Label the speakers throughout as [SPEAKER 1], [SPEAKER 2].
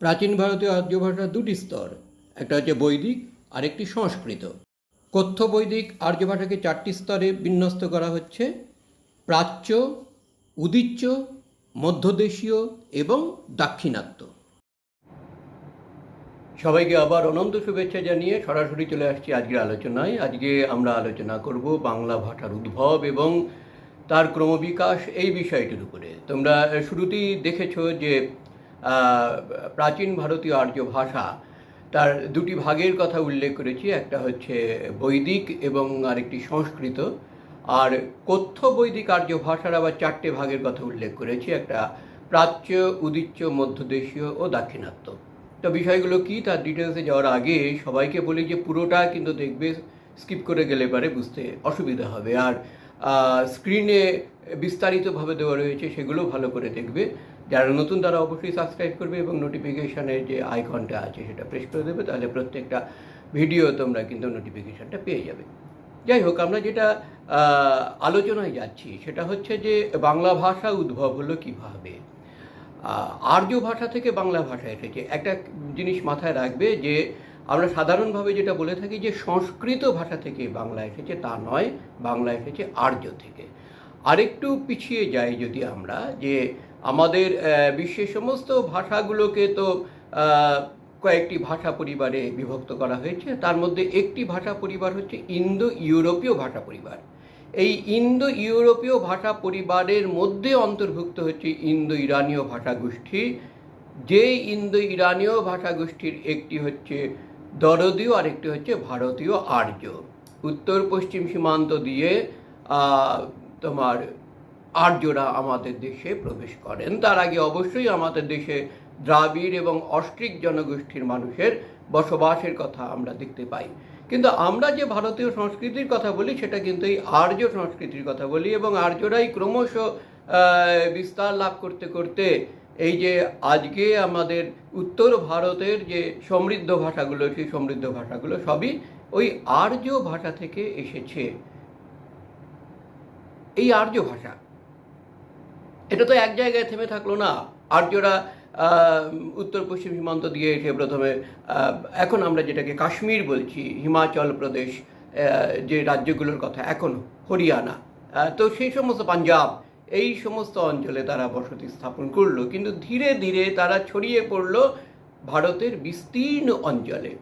[SPEAKER 1] প্রাচীন ভারতীয় আর্য ভাষার দুটি স্তর, একটা হচ্ছে বৈদিক আর একটি সংস্কৃত। কথ্য বৈদিক আর্য ভাষাকে চারটি স্তরে বিন্যস্ত করা হচ্ছে, প্রাচ্য, উদিচ্য, মধ্যদেশীয় এবং দাক্ষিণাত্য। সবাইকে আবার অনন্ত শুভেচ্ছা জানিয়ে সরাসরি চলে আসছি আজকের আলোচনায়। আজকে আমরা আলোচনা করব বাংলা ভাষার উদ্ভব এবং তার ক্রমবিকাশ এই বিষয়টির উপরে। তোমরা শুরুতেই দেখেছ যে প্রাচীন ভারতীয় আর্য ভাষা, তার দুটি ভাগের কথা উল্লেখ করেছি। একটা হচ্ছে বৈদিক এবং আরেকটি সংস্কৃত। আর কথ্য বৈদিক আর্য ভাষার আবার চারটে ভাগের কথা উল্লেখ করেছি। একটা প্রাচ্য, উদিচ্য, মধ্যদেশীয় ও দাক্ষিণাত্য। তো বিষয়গুলো কি? তার ডিটেলসে যাওয়ার আগে সবাইকে বলি যে পুরোটা কিন্তু দেখবে স্কিপ করে গেলে পারে, বুঝতে অসুবিধা হবে। আর স্ক্রিনে বিস্তারিতভাবে দেওয়া রয়েছে, সেগুলো ভালো করে দেখবে। যারা নতুন তারা অবশ্যই সাবস্ক্রাইব করবে এবং নোটিফিকেশানের যে আইকনটা আছে সেটা প্রেস করে দেবে, তাহলে প্রত্যেকটা ভিডিও তোমরা কিন্তু নোটিফিকেশানটা পেয়ে যাবে। যাই হোক, আমরা যেটা আলোচনায় যাচ্ছি সেটা হচ্ছে যে বাংলা ভাষা উদ্ভব হলো কীভাবে? আর্য ভাষা থেকে বাংলা ভাষা এসেছে। একটা জিনিস মাথায় রাখবে যে আমরা সাধারণভাবে যেটা বলে থাকি যে সংস্কৃত ভাষা থেকে বাংলা এসেছে, তা নয়, বাংলা এসেছে আর্য থেকে। আরেকটু পিছিয়ে যাই যদি আমরা যে আমাদের বিশ্বের সমস্ত ভাষাগুলোকে তো কয়েকটি ভাষা পরিবারে বিভক্ত করা হয়েছে। তার মধ্যে একটি ভাষা পরিবার হচ্ছে ইন্দো ইউরোপীয় ভাষা পরিবার। এই ইন্দো ইউরোপীয় ভাষা পরিবারের মধ্যে অন্তর্ভুক্ত হচ্ছে ইন্দো ইরানীয় ভাষা গোষ্ঠী যে ইন্দো ইরানীয় ভাষা গোষ্ঠীর একটি হচ্ছে দরদীয় আর একটি হচ্ছে ভারতীয় আর্য। উত্তর পশ্চিম সীমান্ত দিয়ে তোমার আর্যরা আমাদের দেশে প্রবেশ করেন। তার আগে অবশ্যই আমাদের দেশে দ্রাবিড় এবং অস্ট্রিক জনগোষ্ঠীর মানুষের বসবাসের কথা আমরা দেখতে পাই। কিন্তু আমরা যে ভারতীয় সংস্কৃতির কথা বলি, সেটা কিন্তু এই আর্য সংস্কৃতির কথা বলি এবং আর্যরাই ক্রমশ বিস্তার লাভ করতে করতে এই যে আজকে আমাদের উত্তর ভারতের যে সমৃদ্ধ ভাষাগুলো, সেই সমৃদ্ধ ভাষাগুলো সবই ওই আর্য ভাষা থেকে এসেছে। এই আর্য ভাষা এটা তো এক জায়গায় থেমে থাকল না। আর্যরা উত্তর পশ্চিম সীমান্ত দিয়ে এসে প্রথমে এখন আমরা যেটাকে কাশ্মীর বলছি, হিমাচল প্রদেশ যে রাজ্যগুলোর কথা, এখন হরিয়ানা। তো সেই সমস্ত পাঞ্জাব, এই সমস্ত অঞ্চলে তারা বসতি স্থাপন করল। কিন্তু ধীরে ধীরে তারা ছড়িয়ে পড়ল ভারতের বিস্তীর্ণ অঞ্চলে।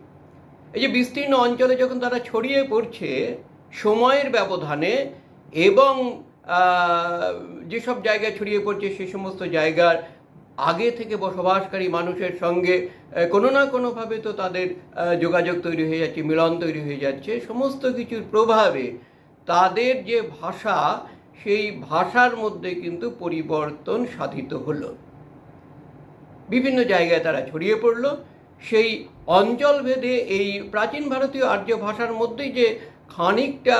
[SPEAKER 1] এই যে বিস্তীর্ণ অঞ্চলে যখন তারা ছড়িয়ে পড়ছে, সময়ের ব্যবধানে এবং যেসব জায়গায় ছড়িয়ে পড়ছে সে সমস্ত জায়গার আগে থেকে বসবাসকারী মানুষের সঙ্গে কোনো না কোনোভাবে তো তাদের যোগাযোগ তৈরি হয়ে যাচ্ছে, মিলন তৈরি হয়ে যাচ্ছে। সমস্ত কিছুর প্রভাবে তাদের যে ভাষা, সেই ভাষার মধ্যে কিন্তু পরিবর্তন সাধিত হলো। বিভিন্ন জায়গায় তারা ছড়িয়ে পড়ল। সেই অঞ্চলভেদে এই প্রাচীন ভারতীয় আর্য ভাষার মধ্যেই যে খানিকটা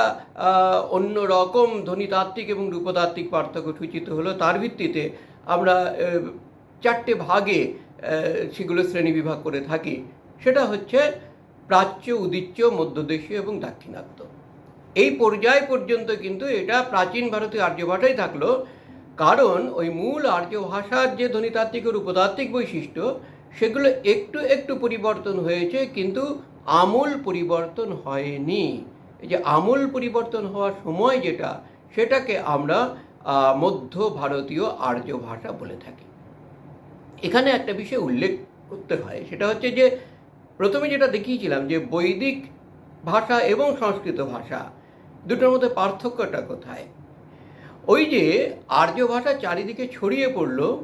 [SPEAKER 1] অন্য রকম ধ্বনিতাত্ত্বিক এবং রূপতাত্ত্বিক পার্থক্য সূচিত হলো। তার ভিত্তিতে আমরা চারটে ভাগে সেগুলো শ্রেণীবিভাগ করে থাকি। সেটা হচ্ছে প্রাচ্য, উদিচ্য, মধ্যদেশীয় এবং দাক্ষিণাত্য। এই পর্যায় পর্যন্ত কিন্তু এটা প্রাচীন ভারতীয় আর্য ভাষাই থাকল। কারণ ওই মূল আর্য ভাষার যে ধ্বনিতাত্ত্বিক ও রূপতাত্ত্বিক বৈশিষ্ট্য, সেগুলো একটু একটু পরিবর্তন হয়েছে, কিন্তু আমূল পরিবর্তন হয়নি। যে আমূল পরিবর্তন হওয়ার সময় যেটা, সেটাকে আমরা মধ্য ভারতীয় আর্য ভাষা বলে থাকি। এখানে একটা বিষয় উল্লেখ করতে হয়, সেটা হচ্ছে যে, প্রথমে যেটা দেখিয়েছিলাম যে, বৈদিক ভাষা এবং সংস্কৃত ভাষা দুটোর মধ্যে পার্থক্যটা কোথায়? ওই যে, আর্য ভাষা চারিদিকে ছড়িয়ে পড়ল,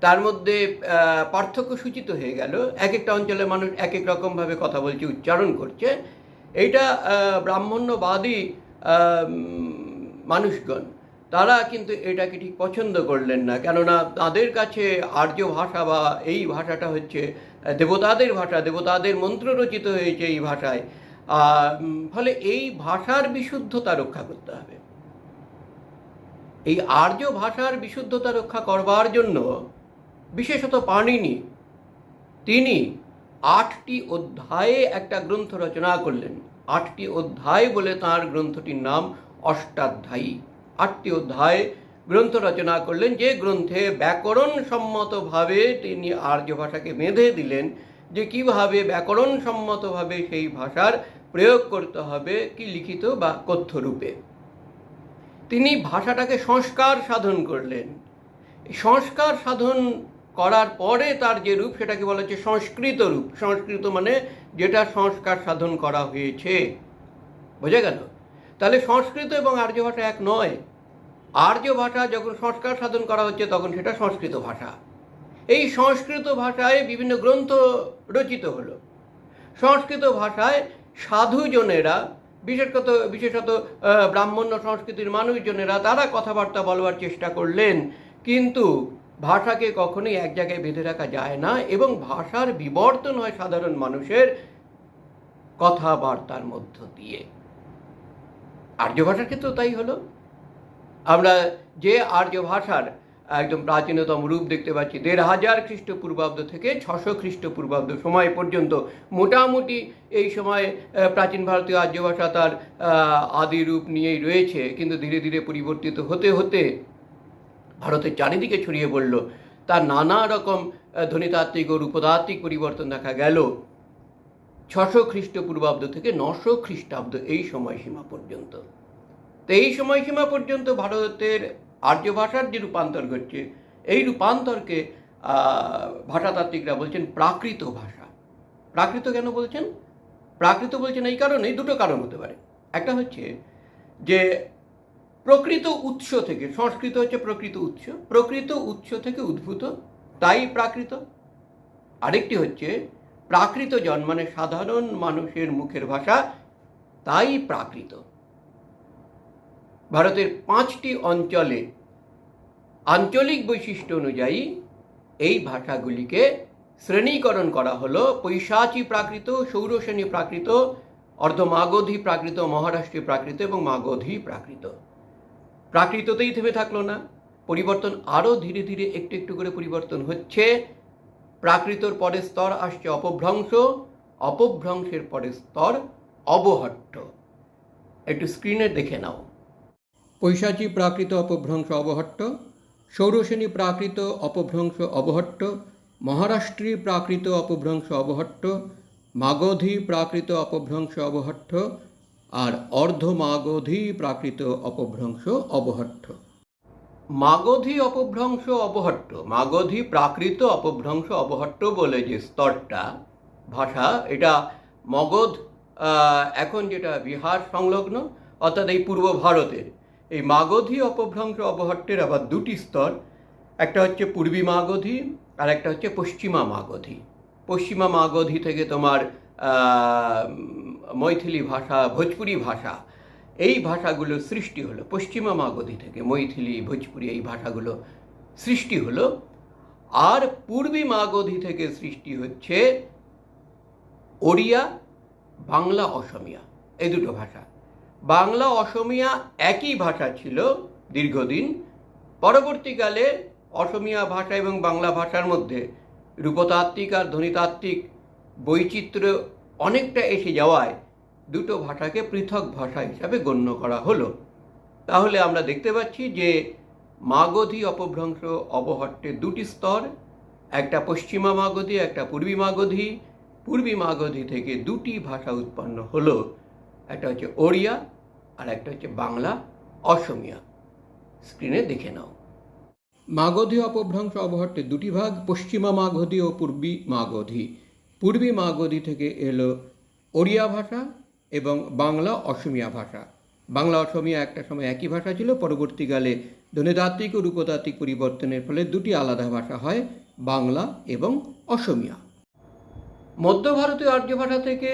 [SPEAKER 1] তার মধ্যে পার্থক্য সূচিত হয়ে গেল। এক একটা অঞ্চলের মানুষ এক এক রকমভাবে কথা বলছে, উচ্চারণ করছে। এইটা ব্রাহ্মণ্যবাদী মানুষগণ, তারা কিন্তু এটাকে ঠিক পছন্দ করলেন না। কেননা তাদের কাছে আর্য ভাষা বা এই ভাষাটা হচ্ছে দেবতাদের ভাষা, দেবতাদের মন্ত্র রচিত হয়েছে এই ভাষায়। ফলে এই ভাষার বিশুদ্ধতা রক্ষা করতে হবে। এই আর্য ভাষার বিশুদ্ধতা রক্ষা করবার জন্য, বিশেষত পাণিনি, তিনি আটটি অধ্যায়ে একটা গ্রন্থ রচনা করলেন। আটটি অধ্যায় বলে তার গ্রন্থটির নাম অষ্টাধ্যায়ী। আটটি অধ্যায় গ্রন্থ রচনা করলেন, যে গ্রন্থে ব্যাকরণ সম্মতভাবে তিনি আর্য ভাষাকে বেঁধে দিলেন, যে কীভাবে ব্যাকরণ সম্মতভাবে সেই ভাষার প্রয়োগ করতে হবে, কি লিখিত বা কথ্য রূপে তিনি ভাষাটাকে সংস্কার সাধন করলেন। সংস্কার সাধন করার পরে তার যে রূপ, সেটাকে বলা হচ্ছে সংস্কৃত রূপ। সংস্কৃত মানে যেটা সংস্কার সাধন করা হয়েছে। বোঝা গেল? তাহলে সংস্কৃত এবং আর্য ভাষা এক নয়। আর্য ভাষা যখন সংস্কার সাধন করা হচ্ছে, তখন সেটা সংস্কৃত ভাষা। এই সংস্কৃত ভাষায় বিভিন্ন গ্রন্থ রচিত হলো। সংস্কৃত ভাষায় সাধুজনেরা বিশেষত বিশেষত ব্রাহ্মণ্য সংস্কৃতির মানুষজনেরা তারা কথাবার্তা বলবার চেষ্টা করলেন। কিন্তু ভাষাকে কখনোই এক জায়গায় বেঁধে রাখা যায় না এবং ভাষার বিবর্তন হয় সাধারণ মানুষের কথাবার্তার মধ্য দিয়ে। আর্য ভাষার ক্ষেত্রেও তাই হলো। আমরা যে আর্য ভাষার একদম প্রাচীনতম রূপ দেখতে পাচ্ছি, দেড় হাজার খ্রিস্টপূর্বাব্দ থেকে ছশো খ্রিস্টপূর্বাব্দ সময় পর্যন্ত মোটামুটি এই সময় প্রাচীন ভারতীয় আর্য ভাষা তার আদি রূপ নিয়েই রয়েছে, কিন্তু ধীরে ধীরে পরিবর্তিত হতে হতে ভারতের চারিদিকে ছড়িয়ে পড়ল। তার নানা রকম ধ্বনিতাত্ত্বিক ও রূপতাত্ত্বিক পরিবর্তন দেখা গেল। ছশো খ্রিস্টপূর্বাব্দ থেকে নশো খ্রিস্টাব্দ এই সময়সীমা পর্যন্ত। তো এই সময়সীমা পর্যন্ত ভারতের আর্য ভাষার যে রূপান্তর ঘটছে, এই রূপান্তরকে ভাষাতাত্ত্বিকরা বলছেন প্রাকৃত ভাষা। প্রাকৃত কেন বলছেন? প্রাকৃত বলছেন এই কারণে দুটো কারণ হতে পারে। একটা হচ্ছে যে প্রকৃত উৎস থেকে, সংস্কৃত হচ্ছে প্রকৃত উৎস প্রকৃত উৎস থেকে উদ্ভূত, তাই প্রাকৃত। আরেকটি হচ্ছে, প্রাকৃত জন মানে সাধারণ মানুষের মুখের ভাষা তাই প্রাকৃত। ভারতের পাঁচটি অঞ্চলে আঞ্চলিক বৈশিষ্ট্য অনুযায়ী এই ভাষাগুলিকে শ্রেণীকরণ করা হলো। পৈশাচী প্রাকৃত, সৌরশ্রেণী প্রাকৃত, অর্ধমাগধী প্রাকৃত মহারাষ্ট্রীয় প্রাকৃত এবং মাগধী প্রাকৃত। প্রাকৃততেই থেমে থাকল না। পরিবর্তন আরও ধীরে ধীরে একটু একটু করে পরিবর্তন হচ্ছে। প্রাকৃতর পরের স্তর আসছে অপভ্রংশ, অপভ্রংশের পরের স্তর অবহট্ট। একটু স্ক্রিনে দেখে নাও। পৈশাচী প্রাকৃত অপভ্রংশ অবহট্ট সৌরসেনী প্রাকৃত অপভ্রংশ অবহট্ট, মহারাষ্ট্রী প্রাকৃত অপভ্রংশ অবহট্ট, মাগধী প্রাকৃত অপভ্রংশ অবহট্ট আর অর্ধমাগধী প্রাকৃত অপভ্রংশ অবহট্ট। মাগধী অপভ্রংশ অবহট্ট, মাগধী প্রাকৃত অপভ্রংশ অবহট্ট বলে যে স্তরটা, ভাষা, এটা মগধ এখন যেটা বিহার সংলগ্ন, অর্থাৎ এই পূর্ব ভারতের। এই মাগধী অপভ্রংশ অবহট্টের আবার দুটি স্তর, একটা হচ্ছে পূর্বী মাগধী আর একটা হচ্ছে পশ্চিমা মাগধী। পশ্চিমা মাগধী থেকে তোমার মৈথিলি ভাষা, ভোজপুরি ভাষা, এই ভাষাগুলো সৃষ্টি হলো পশ্চিমা মাগধী থেকে। মৈথিলি, ভোজপুরি এই ভাষাগুলো সৃষ্টি হলো। আর পূর্বী মাগধী থেকে সৃষ্টি হচ্ছে ওড়িয়া, বাংলা, অসমিয়া, এই দুটো ভাষা। বাংলা, অসমিয়া একই ভাষা ছিল দীর্ঘদিন। পরবর্তীকালে অসমিয়া ভাষা এবং বাংলা ভাষার মধ্যে রূপতাত্ত্বিক আর ধ্বনিতাত্ত্বিক বৈচিত্র্য অনেকটা এসে যাওয়ায় দুটো ভাষাকে পৃথক ভাষা হিসাবে গণ্য করা হলো। তাহলে আমরা দেখতে পাচ্ছি যে মাগধী অপভ্রংশ অবহট্টে দুটি স্তর, একটা পশ্চিমা মাগধী, একটা পূর্বী মাগধী। পূর্বী মাগধী থেকে দুটি ভাষা উৎপন্ন হলো, একটা হচ্ছে ওড়িয়া আর একটা হচ্ছে বাংলা, অসমিয়া। স্ক্রিনে দেখে নাও। মাগধী অপভ্রংশ অবহট্টে দুটি ভাগ, পশ্চিমা মাগধী ও পূর্বী মাগধী। পূর্বী মাগধী থেকে এলো ওড়িয়া ভাষা এবং বাংলা অসমিয়া ভাষা। বাংলা, অসমিয়া একটা সময় একই ভাষা ছিল, পরবর্তীকালে ধ্বনিতাত্ত্বিক ও রূপতাত্ত্বিক পরিবর্তনের ফলে দুটি আলাদা ভাষা হয়, বাংলা এবং অসমিয়া। মধ্য ভারতীয় আর্য ভাষা থেকে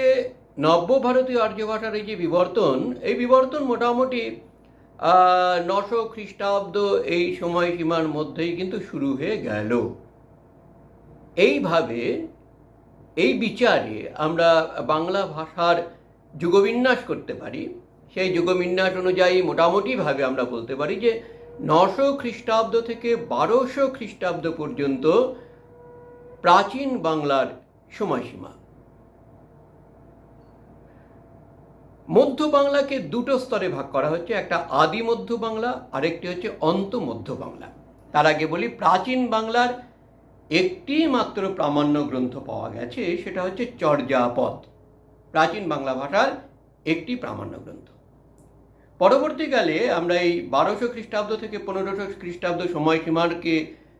[SPEAKER 1] নব্য ভারতীয় আর্য ভাষার এই যে বিবর্তন, এই বিবর্তন মোটামুটি নশো খ্রিস্টাব্দ এই সময়সীমার মধ্যেই কিন্তু শুরু হয়ে গেল। এইভাবে এই বিচারে আমরা বাংলা ভাষার যুগবিন্যাস করতে পারি। সেই যুগবিন্যাস অনুযায়ী মোটামুটিভাবে আমরা বলতে পারি যে নশো খ্রিস্টাব্দ থেকে বারোশো খ্রিস্টাব্দ পর্যন্ত প্রাচীন বাংলার সময়সীমা। মধ্য বাংলাকে দুটো স্তরে ভাগ করা হচ্ছে, একটা আদি মধ্য বাংলা, আরেকটি হচ্ছে অন্ত মধ্য বাংলা। তার আগে বলি প্রাচীন বাংলার একটি মাত্র প্রামাণ্য গ্রন্থ পাওয়া গেছে, সেটা হচ্ছে চর্যাপদ। প্রাচীন বাংলা ভাষার একটি প্রামাণ্য গ্রন্থ। পরবর্তীকালে আমরা এই বারোশো খ্রিস্টাব্দ থেকে পনেরোশো খ্রিস্টাব্দ সময়সীমাকে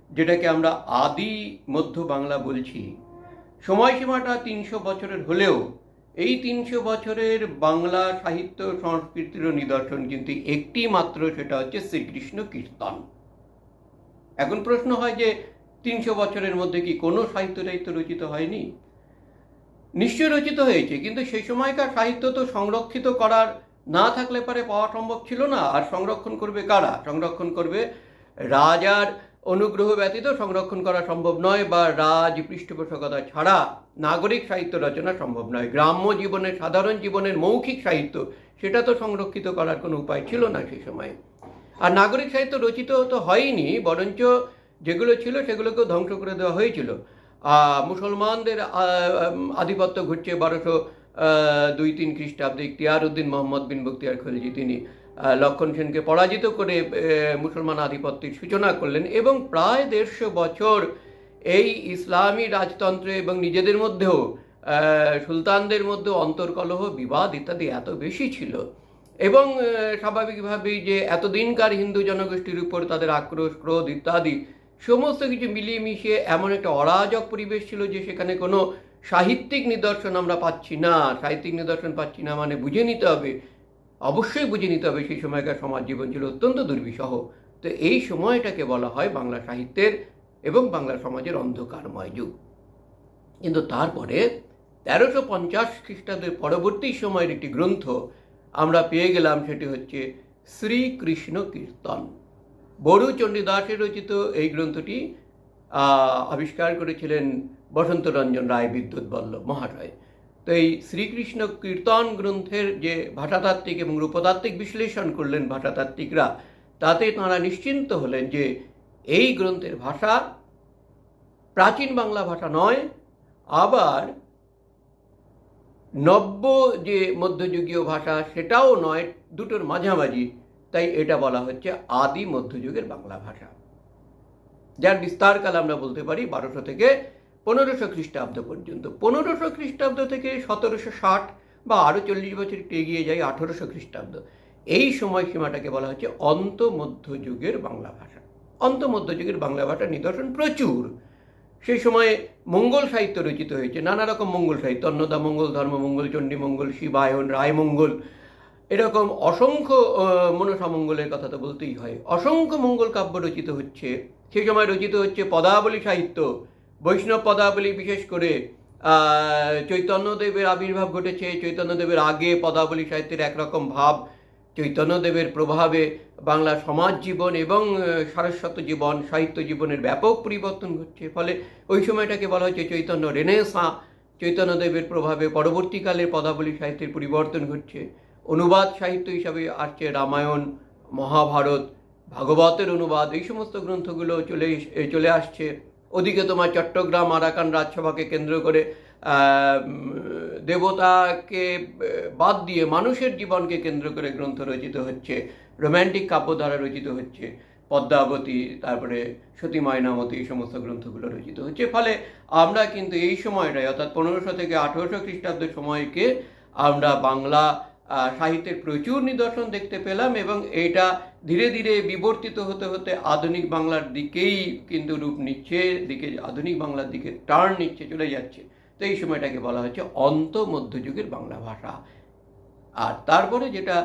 [SPEAKER 1] যেটাকে আমরা আদি মধ্য বাংলা বলছি, সময়সীমাটা তিনশো বছরের হলেও এই তিনশো বছরের বাংলা সাহিত্য সংস্কৃতির নিদর্শন কিন্তু একটি মাত্র সেটা হচ্ছে শ্রীকৃষ্ণ কীর্তন। এখন প্রশ্ন হয় যে তিনশো বছরের মধ্যে কি কোনো সাহিত্য টাহিত্য রচিত হয়নি? নিশ্চয় রচিত হয়েছে, কিন্তু সেই সময়কার সাহিত্য তো সংরক্ষিত করার না থাকলে পারে পাওয়া সম্ভব ছিল না। আর সংরক্ষণ করবে কারা? সংরক্ষণ করবে রাজার অনুগ্রহ ব্যতীত সংরক্ষণ করা সম্ভব নয় বা রাজ পৃষ্ঠপোষকতা ছাড়া নাগরিক সাহিত্য রচনা সম্ভব নয়। গ্রাম্য জীবনের সাধারণ জীবনের মৌখিক সাহিত্য, সেটা তো সংরক্ষিত করার কোনো উপায় ছিল না সেই সময়। আর নাগরিক সাহিত্য রচিত তো হয়নি, বরঞ্চ যেগুলো ছিল সেগুলোকেও ধ্বংস করে দেওয়া হয়েছিল। মুসলমানদের আধিপত্য ঘটছে বারোশো দুই তিন খ্রিস্টাব্দে ইখতিয়ার উদ্দিন মোহাম্মদ বিন বক্তিয়ার খলজি। তিনি লক্ষণ সেনকে পরাজিত করে মুসলমান আধিপত্যের সূচনা করলেন এবং প্রায় দেড়শো বছর এই ইসলামী রাজতন্ত্রে এবং নিজেদের মধ্যেও সুলতানদের মধ্যেও অন্তর্কলহ, বিবাদ ইত্যাদি এত বেশি ছিল। এবং স্বাভাবিকভাবেই যে এতদিনকার হিন্দু জনগোষ্ঠীর উপর তাদের আক্রোশ, ক্রোধ ইত্যাদি সমস্ত কিছু মিলিয়ে মিশিয়ে এমন একটা অরাজক পরিবেশ ছিল যে সেখানে কোনো সাহিত্যিক নিদর্শন আমরা পাচ্ছি না। সাহিত্যিক নিদর্শন পাচ্ছি না মানে বুঝে নিতে হবে। অবশ্যই বুঝে নিতে হবে সেই সময়কার সমাজ জীবন ছিল অত্যন্ত দুর্বিষহ। তো এই সময়টাকে বলা হয় বাংলা সাহিত্যের এবং বাংলা সমাজের অন্ধকারময় যুগ। কিন্তু তারপরে তেরোশো পঞ্চাশ খ্রিস্টাব্দের পরবর্তী সময়ের একটি গ্রন্থ আমরা পেয়ে গেলাম, সেটি হচ্ছে শ্রীকৃষ্ণ কীর্তন। বড়ু চণ্ডীদাসের রচিত এই গ্রন্থটি আবিষ্কার করেছিলেন বসন্ত রঞ্জন রায় বিদ্যুৎ বল্লভ মহাশয়। তো এই শ্রীকৃষ্ণ কীর্তন গ্রন্থের যে ভাষাতাত্ত্বিক এবং রূপতাত্ত্বিক বিশ্লেষণ করলেন ভাষাতাত্ত্বিকরা, তাতে তাঁরা নিশ্চিন্ত হলেন যে এই গ্রন্থের ভাষা প্রাচীন বাংলা ভাষা নয়, আবার নব্য যে মধ্যযুগীয় ভাষা সেটাও নয়, দুটোর মাঝামাঝি তাই এটা বলা হচ্ছে আদি মধ্যযুগের বাংলা ভাষা। যার বিস্তারকাল আমরা বলতে পারি বারোশো থেকে পনেরোশো খ্রিস্টাব্দ পর্যন্ত। পনেরোশো খ্রিস্টাব্দ থেকে সতেরোশো ষাট বা আরও চল্লিশ বছর একটু এগিয়ে যায় আঠেরোশো খ্রিস্টাব্দ। এই সময়সীমাটাকে বলা হচ্ছে অন্ত মধ্যযুগের বাংলা ভাষা। অন্ত মধ্যযুগের বাংলা ভাষার নিদর্শন প্রচুর। সেই সময়ে মঙ্গল সাহিত্য রচিত হয়েছে, নানা রকম মঙ্গল সাহিত্য অন্নদা মঙ্গল ধর্মমঙ্গল, চণ্ডীমঙ্গল, শিবায়ন, রায়মঙ্গল এরকম অসংখ্য মনসামঙ্গলের কথা তো বলতেই হয়। অসংখ্য মঙ্গল কাব্য রচিত হচ্ছে। সেই সময় রচিত হচ্ছে পদাবলী সাহিত্য। বৈষ্ণব পদাবলী বিশেষ করে চৈতন্যদেবের আবির্ভাব ঘটেছে। চৈতন্যদেবের আগে পদাবলী সাহিত্যের একরকম ভাব, চৈতন্যদেবের প্রভাবে বাংলা সমাজ জীবন এবং সারস্বত জীবন, সাহিত্য জীবনের ব্যাপক পরিবর্তন ঘটছে। ফলে ওই সময়টাকে বলা হচ্ছে চৈতন্য রেনেসা। চৈতন্যদেবের প্রভাবে পরবর্তীকালে পদাবলী সাহিত্যের পরিবর্তন ঘটছে। অনুবাদ সাহিত্য হিসাবে আসছে রামায়ণ, মহাভারত, ভাগবতের অনুবাদ, এই সমস্ত গ্রন্থগুলো চলে চলে আসছে। ওদিকে তোমার চট্টগ্রাম আরাকান রাজসভাকে কেন্দ্র করে দেবতাকে বাদ দিয়ে মানুষের জীবনকে কেন্দ্র করে গ্রন্থ রচিত হচ্ছে রোম্যান্টিক কাব্য দ্বারা রচিত হচ্ছে, পদ্মাবতী, তারপরে সতী মায়নামতী এই সমস্ত গ্রন্থগুলো রচিত হচ্ছে। ফলে আমরা কিন্তু এই সময়টায়, অর্থাৎ পনেরোশো থেকে আঠেরোশো খ্রিস্টাব্দের সময়কে আমরা বাংলা সাহিত্যের প্রচুর নিদর্শন দেখতে পেলাম এবং এটা ধীরে ধীরে বিবর্তিত হতে হতে আধুনিক বাংলার দিকেই কিন্তু রূপ নিচ্ছে, দিকে, আধুনিক বাংলার দিকে টার্ন নিচ্ছে, চলে যাচ্ছে। তো এই সময়টাকে বলা হচ্ছে অন্ত মধ্যযুগের বাংলা ভাষা। আর তারপরে যেটা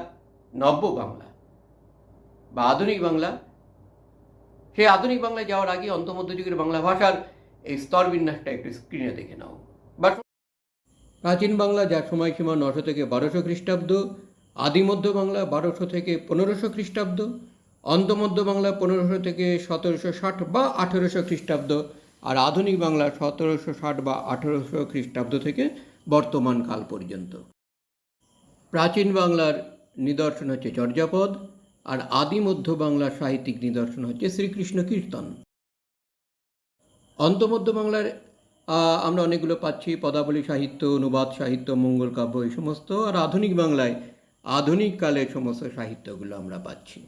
[SPEAKER 1] নব্য বাংলা বা আধুনিক বাংলা সেই আধুনিক বাংলায় যাওয়ার আগে অন্ত মধ্যযুগের বাংলা ভাষার এই স্তর বিন্যাসটা একটু স্ক্রিনে দেখে নাও। বা প্রাচীন বাংলা যার সময়সীমা নশো থেকে বারোশো খ্রিস্টাব্দ আদিমধ্য বাংলা বারোশো থেকে পনেরোশো খ্রিস্টাব্দ অন্তমধ্য বাংলা পনেরোশো থেকে সতেরোশো ষাট বা আঠেরোশো খ্রিস্টাব্দ আর আধুনিক বাংলা সতেরোশো ষাট বা আঠেরোশো খ্রিস্টাব্দ থেকে বর্তমান কাল পর্যন্ত। প্রাচীন বাংলার নিদর্শন হচ্ছে চর্যাপদ আর আদিমধ্য বাংলার সাহিত্যিক নিদর্শন হচ্ছে শ্রীকৃষ্ণ কীর্তন। অন্তমধ্য বাংলার আমরা অনেকগুলো পাচ্ছি, পদাবলী সাহিত্য, অনুবাদ সাহিত্য, মঙ্গল কাব্য, এই সমস্ত। আর আধুনিক বাংলায়, আধুনিক কালের সমস্ত সাহিত্যগুলো আমরা পাচ্ছি।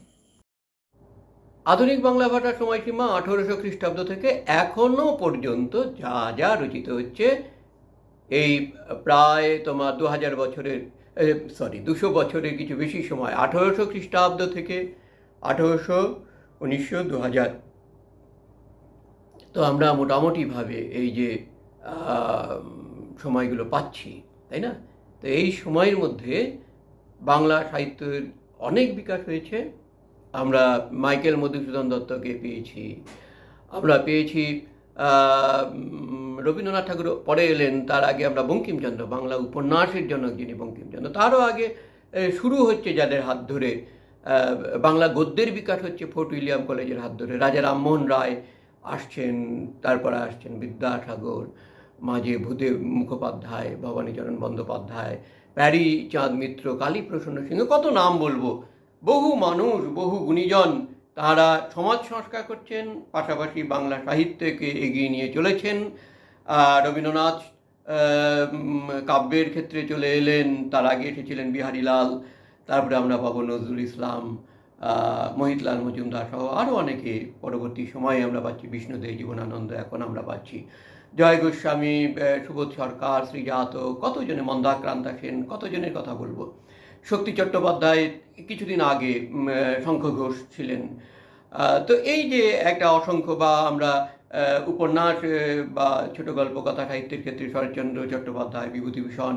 [SPEAKER 1] আধুনিক বাংলা ভাষার সময়সীমা আঠেরোশো খ্রিস্টাব্দ থেকে এখনও পর্যন্ত যা যা রচিত হচ্ছে, এই প্রায় তোমার দু হাজার বছরের সরি দুশো বছরের কিছু বেশি সময়, আঠেরোশো খ্রিস্টাব্দ থেকে আঠেরোশো, উনিশশো দু হাজার তো আমরা মোটামুটিভাবে এই যে সময়গুলো পাচ্ছি, তাই না? তো এই সময়ের মধ্যে বাংলা সাহিত্যের অনেক বিকাশ হয়েছে। আমরা মাইকেল মধুসূদন দত্তকে পেয়েছি। আমরা পেয়েছি রবীন্দ্রনাথ ঠাকুর পরে এলেন, তার আগে আমরা বঙ্কিমচন্দ্র, বাংলা উপন্যাসের জনক যিনি বঙ্কিমচন্দ্র। তারও আগে শুরু হচ্ছে যাদের হাত ধরে বাংলা গদ্যের বিকাশ হচ্ছে ফোর্ট উইলিয়াম কলেজের হাত ধরে। রাজা রামমোহন রায় আসছেন, তারপরে আসছেন বিদ্যাসাগর, মাঝে ভূদেব মুখোপাধ্যায়, ভবানীচরণ বন্দ্যোপাধ্যায়, প্যারি, চাঁদ মিত্র, কালী প্রসন্ন সিংহ, কত নাম বলব? বহু মানুষ, বহু গুণীজন তারা সমাজ সংস্কার করছেন, পাশাপাশি বাংলা সাহিত্যকে এগিয়ে নিয়ে চলেছেন। রবীন্দ্রনাথ কাব্যের ক্ষেত্রে চলে এলেন, তার আগে এসেছিলেন বিহারীলাল, তারপরে আমরা পাবো নজরুল ইসলাম। মহিতলাল মজুমদার সহ আরও অনেকে পরবর্তী সময়ে আমরা পাচ্ছি বিষ্ণুদেব জীবনানন্দ, এখন আমরা পাচ্ছি জয় গোস্বামী সুবোধ সরকার, শ্রীজাত, কতজনে মন্দাক্রান্তা সেন, কতজনের কথা বলব? শক্তি চট্টোপাধ্যায় কিছুদিন আগে শঙ্খ ঘোষ ছিলেন। তো এই যে একটা অসংখ্য বা আমরা উপন্যাস বা ছোট গল্প, কথা সাহিত্যের ক্ষেত্রে শরৎচন্দ্র চট্টোপাধ্যায়, বিভূতিভূষণ,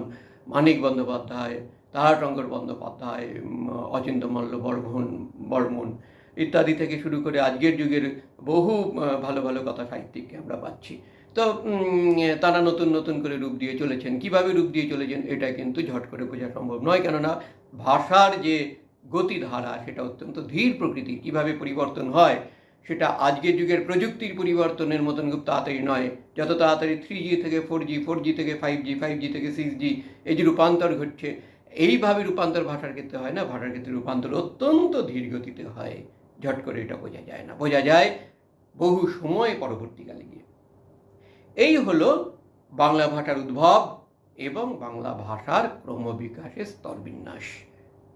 [SPEAKER 1] মানিক বন্দ্যোপাধ্যায় তারাশঙ্কর বন্দ্যোপাধ্যায় উম, অচিন্ত মল্ল বর্মন বর্মন ইত্যাদি থেকে শুরু করে আজকের যুগের বহু ভালো ভালো কথা সাহিত্যিককে আমরা পাচ্ছি। তো তারা নতুন নতুন করে রূপ দিয়ে চলেছেন। কীভাবে রূপ দিয়ে চলেছেন এটা কিন্তু ঝট করে বোঝা সম্ভব নয়। কেননা ভাষার যে গতিধারা সেটা অত্যন্ত ধীর প্রকৃতির। কীভাবে পরিবর্তন হয় সেটা আজকের যুগের প্রযুক্তির পরিবর্তনের মতন খুব তাড়াতাড়ি নয়। যত তাড়াতাড়ি থ্রি জি থেকে ফোর জি ফোর জি থেকে ফাইভ জি ফাইভ জি থেকে সিক্স জি এই যে রূপান্তর ঘটছে এইভাবে রূপান্তর ভাষার ক্ষেত্রে হয় না ভাষার ক্ষেত্রে রূপান্তর অত্যন্ত ধীর গতিতে হয়। ঝট করে এটা বোঝা যায় না। বোঝা যায় বহু সময় পরবর্তীকালে গিয়ে। এই হলো বাংলা ভাষার উদ্ভব এবং বাংলা ভাষার ক্রমবিকাশের স্তরবিন্যাস।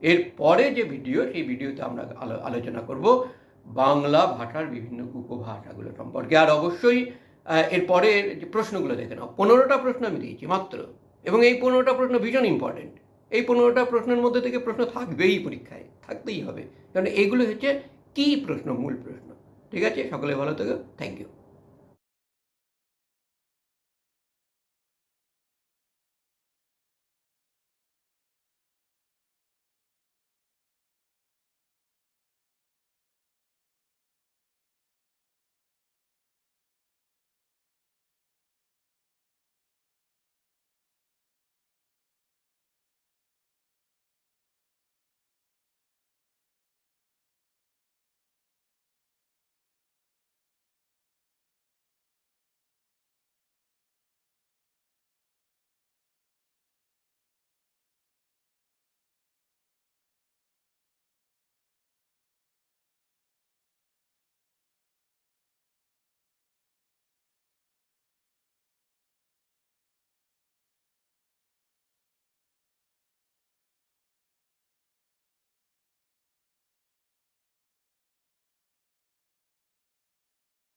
[SPEAKER 1] এর পরে যে ভিডিও সেই ভিডিওতে আমরা আলো- আলোচনা করব বাংলা ভাষার বিভিন্ন উপভাষাগুলো সম্পর্কে। আর অবশ্যই আহ, এর পরে যে প্রশ্নগুলো দেখে নাও। পনেরোটা প্রশ্ন আমি দিয়েছি মাত্র। এবং এই পনেরোটা প্রশ্ন ভীষণ ইম্পর্টেন্ট এই পনেরোটা প্রশ্নের মধ্যে থেকে প্রশ্ন থাকবেই পরীক্ষায়, থাকতেই হবে। কারণ এগুলো হচ্ছে কি প্রশ্ন, মূল প্রশ্ন। ঠিক আছে? সকলে ভালো থেকো। Thank you